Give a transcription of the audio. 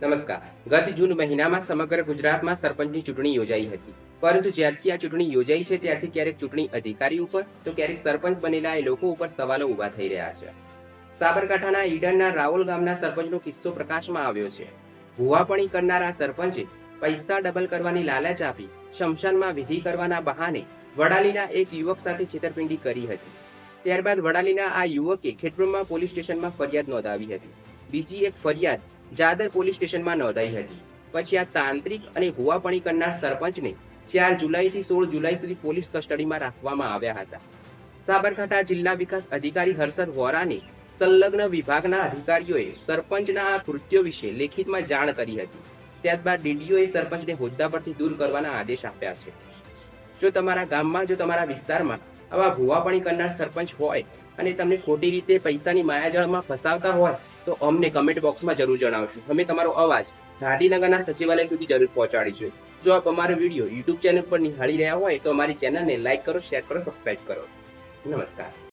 ગત જૂન મહિનામાં સમગ્ર ગુજરાતમાં સરપંચની ચૂંટણી યોજાઈ હતી. પરંતુ જ્યારથી આ ચૂંટણી યોજાઈ છે, ત્યારથી ક્યારેક ચૂંટણી અધિકારી ઉપર, તો ક્યારેક સરપંચ બનેલા એ લોકો ઉપર સવાલો ઊભા થઈ રહ્યા છે. સાબરકાંઠાના ઈડરના રાવલ ગામના સરપંચનો કિસ્સો પ્રકાશમાં આવ્યો છે. ભુવાપણી કરનારા સરપંચે પૈસા ડબલ કરવાની લાલચ આપી, શમશાનમાં વિધિ કરવાના બહાને વડાલીના એક યુવક સાથે છેતરપિંડી કરી હતી. ત્યારબાદ વડાલીના આ યુવકે ખેડબ્રહ્મા પોલીસ સ્ટેશનમાં ફરિયાદ નોંધાવી હતી. બીજી એક ફરિયાદ જાદર પોલીસ સ્ટેશનમાં નોંધાઈ હતી. પછી આ તાંત્રિક અને ભુવાપણી કરનાર સરપંચને ચાર જુલાઈથી સોળ જુલાઈ સુધી પોલીસ કસ્ટડીમાં રાખવામાં આવ્યા હતા. સાબરકાંઠા જિલ્લા વિકાસ અધિકારી હર્ષદ વોરાને સંલગ્ન વિભાગના અધિકારીઓએ સરપંચના આ કૃત્યો વિશે લેખિતમાં જાણ કરી હતી. ત્યારબાદ ડીડીઓએ સરપંચને હોદ્દા પરથી દૂર કરવાના આદેશ આપ્યા છે. જો તમારા ગામમાં, જો તમારા વિસ્તારમાં આવા ભુવાપણી કરનાર સરપંચ હોય અને તમને ખોટી રીતે પૈસાની માયાજાળમાં ફસાવતા હોય તો અમને કમેન્ટ બોક્સમાં જરૂર જણાવશો. અમે તમારો અવાજ ગાંધીનગરના સચિવાલય સુધી જરૂર પહોંચાડીશું. જો આપ અમારો વીડિયો યુટ્યુબ ચેનલ પર નિહાળી રહ્યા હોય તો અમારી ચેનલને લાઇક કરો શેર કરો સબસ્ક્રાઇબ કરો. નમસ્કાર.